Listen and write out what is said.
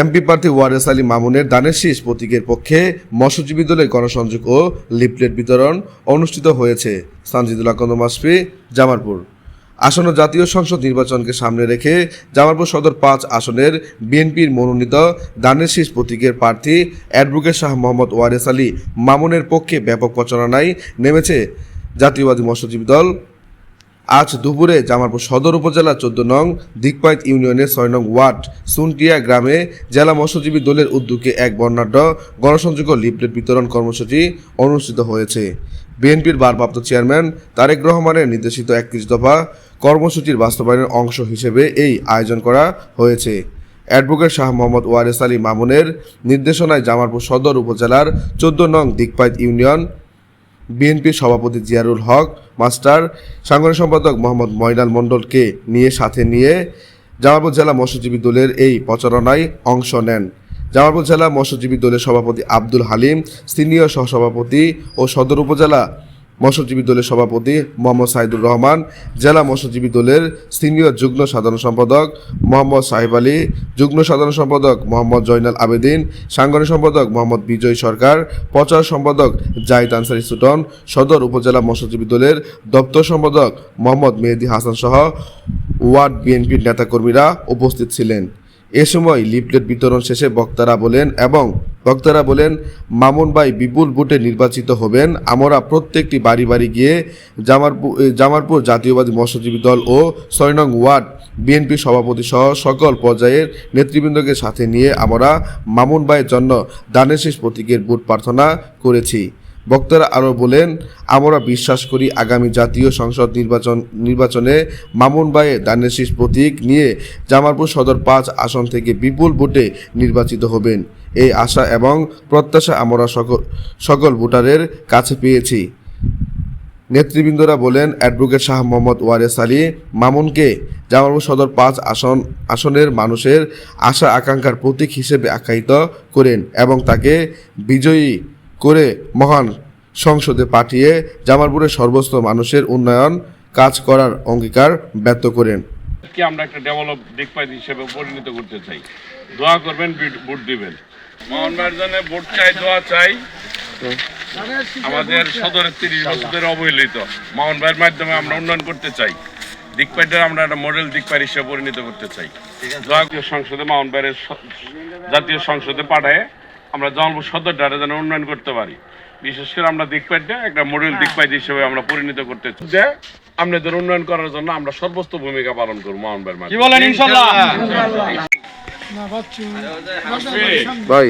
MP প্রার্থী ওয়ারেস আলী মামুনের দানের শীষ প্রতীকের পক্ষে মৎস্যজীবী দলের গণসংযোগ ও লিফলেট বিতরণ অনুষ্ঠিত হয়েছে। সানজিদুল্লাহ কন্দ মাসফি, জামালপুর। আসন্ন জাতীয় সংসদ নির্বাচনকে সামনে রেখে জামালপুর সদর পাঁচ আসনের বিএনপির মনোনীত দানের শীষ প্রতীকের প্রার্থী অ্যাডভোকেট শাহ মোহাম্মদ ওয়ারেস আলী মামুনের পক্ষে ব্যাপক প্রচারণায় নেমেছে জাতীয়বাদী মৎস্যজীবী দল। আজ দুপুরে জামালপুর সদর উপজেলা চোদ্দ নং দিকপাইত ইউনিয়নের ছয় নং ওয়ার্ড সুনটিয়া গ্রামে জেলা মৎস্যজীবী দলের উদ্যোগে এক বর্ণাঢ্য গণসংযোগ লিফলেট বিতরণ কর্মসূচি অনুষ্ঠিত হয়েছে। বিএনপির ভারপ্রাপ্ত চেয়ারম্যান তারেক রহমানের নির্দেশিত একত্রিশ দফা কর্মসূচির বাস্তবায়নের অংশ হিসেবে এই আয়োজন করা হয়েছে। অ্যাডভোকেট শাহ মোহাম্মদ ওয়ারেস আলী মামুনের নির্দেশনায় জামালপুর সদর উপজেলার চোদ্দ নং দিকপাইত ইউনিয়ন বিএনপির সভাপতি জিয়ারুল হক, মাস্টার সাংগঠনিক সম্পাদক মোহাম্মদ ময়নাল মণ্ডলকে নিয়ে সাথে নিয়ে জামালপুর জেলা মৎস্যজীবী দলের এই প্রচারণায় অংশ নেন। জামালপুর জেলা মৎস্যজীবী দলের সভাপতি আব্দুল হালিম, সিনিয়র সহসভাপতি ও সদর উপজেলা মৎস্যজীবী দলের সভাপতি মোহাম্মদ সাইদুর রহমান, জেলা মৎস্যজীবী দলের সিনিয়র যুগ্ম সাধারণ সম্পাদক মোহাম্মদ সাহেব আলী, যুগ্ম সাধারণ সম্পাদক মোহাম্মদ জয়নাল আবেদিন, সাংগঠনিক সম্পাদক মোহাম্মদ বিজয় সরকার, প্রচার সম্পাদক জাহিদ আনসারি সুটন, সদর উপজেলা মৎস্যজীবী দলের দপ্তর সম্পাদক মোহাম্মদ মেহেদি হাসান সহ ওয়ার্ড বিএনপির নেতাকর্মীরা উপস্থিত ছিলেন। এ সময় লিফলেট বিতরণ শেষে বক্তারা বলেন, এবং বক্তারা বলেন, মামুন ভাই বিপুল ভোটে নির্বাচিত হবেন। আমরা প্রত্যেকটি বাড়ি বাড়ি গিয়ে জামারপুর জামারপুর জাতীয়বাদী মৎস্যজীবী দল ও ছয় নং ওয়ার্ড বিএনপি সভাপতি সহ সকল পর্যায়ের নেতৃবৃন্দকে সাথে নিয়ে আমরা মামুন ভাইয়ের জন্য দানেশিস প্রতীকের ভোট প্রার্থনা করেছি। বক্তারা আরও বলেন, আমরা বিশ্বাস করি আগামী জাতীয় সংসদ নির্বাচন, নির্বাচনে মামুন দানের শীষ প্রতীক নিয়ে জামালপুর সদর পাঁচ আসন থেকে বিপুল ভোটে নির্বাচিত হবেন। এই আশা এবং প্রত্যাশা আমরা সকল সকল ভোটারের কাছে পেয়েছি। নেতৃবৃন্দরা বলেন, অ্যাডভোকেট শাহ মোহাম্মদ ওয়ারেস আলী মামুনকে জামালপুর সদর পাঁচ আসন, আসনের মানুষের আশা আকাঙ্ক্ষার প্রতীক হিসেবে আখ্যায়িত করেন এবং তাকে বিজয়ী করে মহান সংসদে পাঠিয়ে জামালপুরের সর্বস্ত মানুষের উন্নয়ন কাজ করার অঙ্গীকার ব্যক্ত করেন। কি আমরা একটা ডেভেলপ দিকপাইত হিসেবে পরিণত করতে চাই। দোয়া করবেন, ভোট দিবেন। মোহন ভাইয়ের জন্য ভোট চাই, দোয়া চাই। আমাদের সদরের তিরিশ বছরের অবহেলিত। মোহন ভাইয়ের মাধ্যমে আমরা উন্নয়ন করতে চাই। দিকপাইটের আমরা একটা মডেল দিকপাইট হিসেবে পরিণত করতে চাই। জাতীয় সংসদে মোহন ভাইয়ের স- জাতীয় সংসদে পাঠায়। আমরা জলপুর সদর ডাটা যেন উন্নয়ন করতে পারি। বিশেষ করে আমরা দিকপাইটা একটা মডেল দিকপাইট হিসেবে আমরা পরিণত করতে চাই। যে আপনাদের উন্নয়ন করার জন্য আমরা সর্বোচ্চ ভূমিকা পালন করব মাউন্ট কি বলেন ইনশাল্লাহ? ভাই।